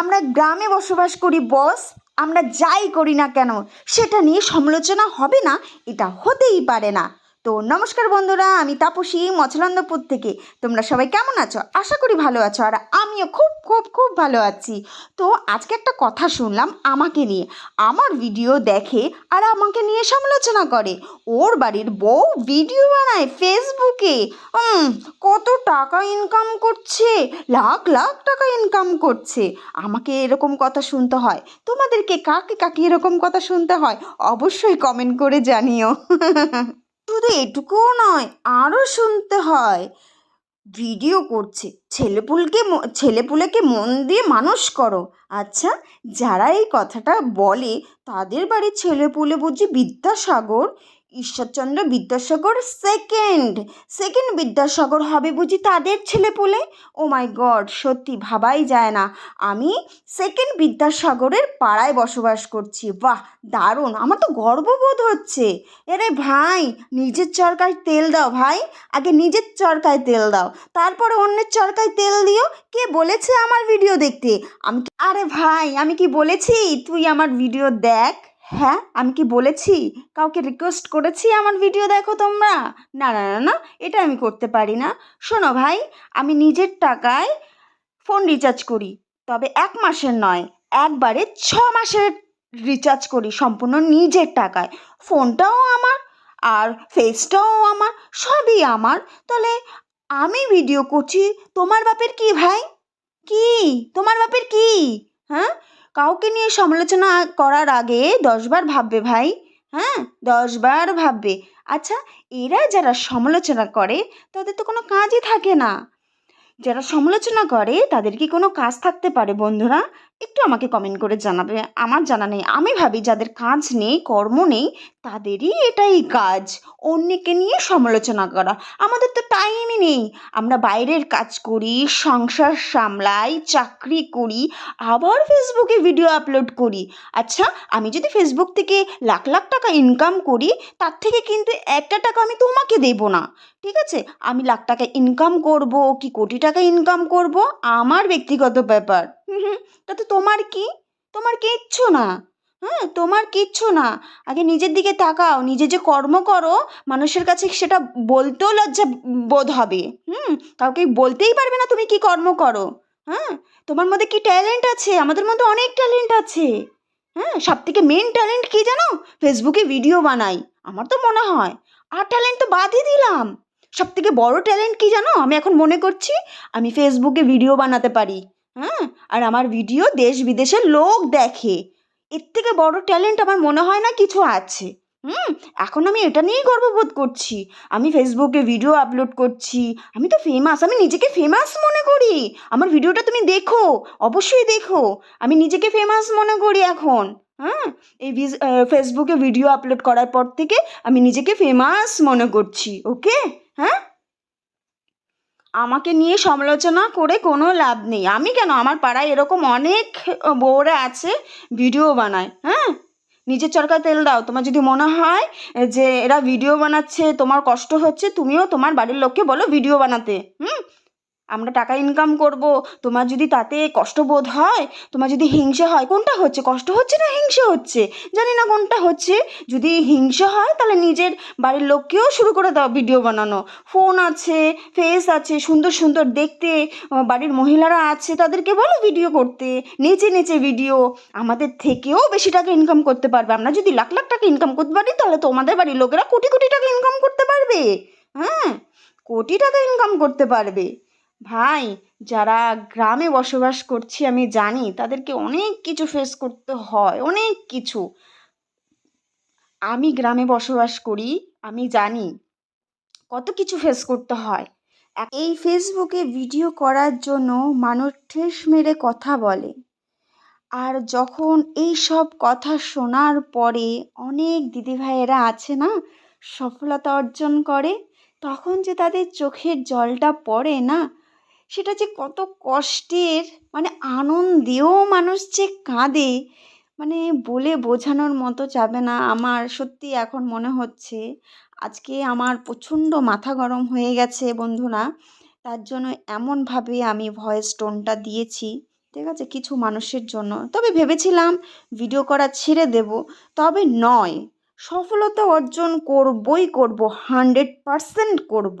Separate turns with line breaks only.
আমরা গ্রামে বসবাস করি বস আমরা যাই করি না কেন? সেটা নিয়ে সমালোচনা হবে না, এটা হতেই পারে না। তো নমস্কার বন্ধুরা, আমি তাপসী মছলন্দপুর থেকে। তোমরা সবাই কেমন আছো? আশা করি ভালো আছো, আর আমিও খুব খুব খুব ভালো আছি। তো আজকে একটা কথা শুনলাম আমাকে নিয়ে। আমার ভিডিও দেখে আর আমাকে নিয়ে সমালোচনা করে। ওর বাড়ির বউ ভিডিও বানায় ফেসবুকে। কত টাকা ইনকাম করছে, লাখ লাখ টাকা ইনকাম করছে। আমাকে এরকম কথা শুনতে হয়। তোমাদেরকে কাকে কাকে এরকম কথা শুনতে হয়? অবশ্যই কমেন্ট করে জানিও। শুধু এটুকুও নয়, আরও শুনতে হয়। ভিডিও করছে, ছেলেপুলকে ছেলেপুলেকে মন দিয়ে মানুষ করো। আচ্ছা যারা এই কথাটা বলে, তাদের বাড়ির ছেলেপুলে বুঝি বিদ্যাসাগর ঈশ্বরচন্দ্র বিদ্যাসাগর সেকেন্ড সেকেন্ড বিদ্যাসাগর হবে বুঝি তাদের ছেলেপুলে ও মাই গড সত্যি ভাবাই যায় না। আমি সেকেন্ড বিদ্যাসাগরের পাড়ায় বসবাস করছি। বাহ, দারুণ, আমার তো গর্ববোধ হচ্ছে। এরে ভাই, নিজের চরকায় তেল দাও ভাই, আগে নিজের চরকায় তেল দাও। তারপরে অন্যের চরকায় তেল দিও, কে বলেছে আমার ভিডিও দেখতে? আমি আরে ভাই, আমি কি বলেছি? তুই আমার ভিডিও দেখ। হ্যাঁ আমি কি বলেছি? কাউকে রিকোয়েস্ট করেছি আমার ভিডিও দেখো তোমরা? না না না না, এটা আমি করতে পারি না। শোনো ভাই, আমি নিজের টাকায় ফোন রিচার্জ করি। তবে এক মাসের নয়, একবারে ছ মাসের রিচার্জ করি সম্পূর্ণ নিজের টাকায়। ফোনটাও আমার, আর ফেসটাও আমার, সবই আমার। তাহলে আমি ভিডিও করছি, তোমার বাপের কি ভাই? কি? তোমার বাপের কি? হ্যাঁ? কাউকে নিয়ে সমালোচনা করার আগে দশবার ভাববে ভাই হ্যাঁ? দশবার ভাববে। আচ্ছা এরা যারা সমালোচনা করে, তাদের তো কোনো কাজই থাকে না। যারা সমালোচনা করে, তাদের কি কোনো কাজ থাকতে পারে বন্ধুরা? একটু আমাকে কমেন্ট করে জানাবে। আমার জানা নেই। আমি ভাবি যাদের কাজ নেই, কর্ম নেই, তাদেরই এটাই কাজ। অন্যকে নিয়ে সমালোচনা করা। আমাদের তো টাইমই নেই। আমরা বাইরের কাজ করি, সংসার সামলাই, চাকরি করি, আবার ফেসবুকে ভিডিও আপলোড করি। আচ্ছা আমি যদি ফেসবুক থেকে লাখ লাখ টাকা ইনকাম করি, তার থেকে কিন্তু একটা টাকা আমি তোমাকে দেবো না। ঠিক আছে? আমি লাখ টাকা ইনকাম করব, কি কোটি টাকা ইনকাম করব? আমার ব্যক্তিগত ব্যাপার। তাতে তোমার কি? তোমার কিচ্ছু না। হ্যাঁ তোমার কিচ্ছু না। আগে নিজের দিকে তাকাও, নিজে যে কর্ম করো, মানুষের কাছে সেটা বলতেও লজ্জা বোধ হবে। হুম, কাউকে বলতেই পারবে না তুমি কি কর্ম করো। হ্যাঁ তোমার মধ্যে কি ট্যালেন্ট আছে? আমাদের মধ্যে অনেক ট্যালেন্ট আছে। হ্যাঁ সব থেকে মেন ট্যালেন্ট কি জানো? ফেসবুকে ভিডিও বানাই, আমার তো মনে হয়। আর ট্যালেন্ট তো বাদই দিলাম। সব থেকে বড় ট্যালেন্ট কি জানো? আমি এখন মনে করছি, আমি ফেসবুকে ভিডিও বানাতে পারি। হ্যাঁ আর আমার ভিডিও দেশ বিদেশের লোক দেখে। এর থেকে বড় ট্যালেন্ট আমার মনে হয় না কিছু আছে। হুম, এখন আমি এটা নিয়েই গর্ববোধ করছি। আমি ফেসবুকে ভিডিও আপলোড করছি। আমি তো ফেমাস আমি নিজেকে ফেমাস মনে করি। আমার ভিডিওটা তুমি দেখো, অবশ্যই দেখো। আমি নিজেকে ফেমাস মনে করি এখন। হ্যাঁ এই ফেসবুকে ভিডিও আপলোড করার পর থেকে আমি নিজেকে ফেমাস মনে করছি ওকে হ্যাঁ? আমাকে নিয়ে সমালোচনা করে কোনো লাভ নেই। আমি কেন? আমার পাড়ায় এরকম অনেক বউরা আছে, ভিডিও বানায় হ্যাঁ? নিজের চরকায় তেল দাও। তোমার যদি মনে হয় যে এরা ভিডিও বানাচ্ছে, তোমার কষ্ট হচ্ছে, তুমিও তোমার বাড়ির লোককে বলো ভিডিও বানাতে, হুম? আমরা টাকা ইনকাম করব। তোমার যদি তাতে কষ্ট বোধ হয়, তোমার যদি হিংসা হয়, কোনটা হচ্ছে? কষ্ট হচ্ছে না হিংসে হচ্ছে? জানি না কোনটা হচ্ছে। যদি হিংসা হয়, তাহলে নিজের বাড়ির লোককেও শুরু করে দাও ভিডিও বানানো। ফোন আছে ফেস আছে, সুন্দর সুন্দর দেখতে। বাড়ির মহিলারা আছে, তাদেরকে বলো ভিডিও করতে। নেচে নেচে ভিডিও আমাদের থেকেও বেশি টাকা ইনকাম করতে পারবে। আমরা যদি লাখ লাখ টাকা ইনকাম করতে পারি, তাহলে তোমাদের বাড়ির লোকেরা কোটি কোটি টাকা ইনকাম করতে পারবে। হ্যাঁ কোটি টাকা ইনকাম করতে পারবে। ভাই, যারা গ্রামে বসবাস করছি, আমি জানি তাদেরকে অনেক কিছু ফেস করতে হয়, অনেক কিছু। আমি গ্রামে বসবাস করি, আমি জানি কত কিছু ফেস করতে হয়। এই ফেসবুকে ভিডিও করার জন্য মানুষ ঠেস মেরে কথা বলে। আর যখন এই সব কথা শোনার পরে অনেক দিদিভাইয়েরা আছে না, সফলতা অর্জন করে, তখন যে তাদের চোখের জলটা পড়ে না সেটা যে কত কষ্টের মানে আনন্দেও মানুষ যে কাঁদে মানে বলে বোঝানোর মতো যাবে না। আমার সত্যি এখন মনে হচ্ছে, আজকে আমার প্রচণ্ড মাথা গরম হয়ে গেছে বন্ধুরা। তার জন্য এমনভাবে আমি ভয়েস টোনটা দিয়েছি, ঠিক আছে? কিছু মানুষের জন্য। তবে ভেবেছিলাম ভিডিও করা ছেড়ে দেব, তবে নয়। সফলতা অর্জন করবই করব হান্ড্রেড পারসেন্ট করব।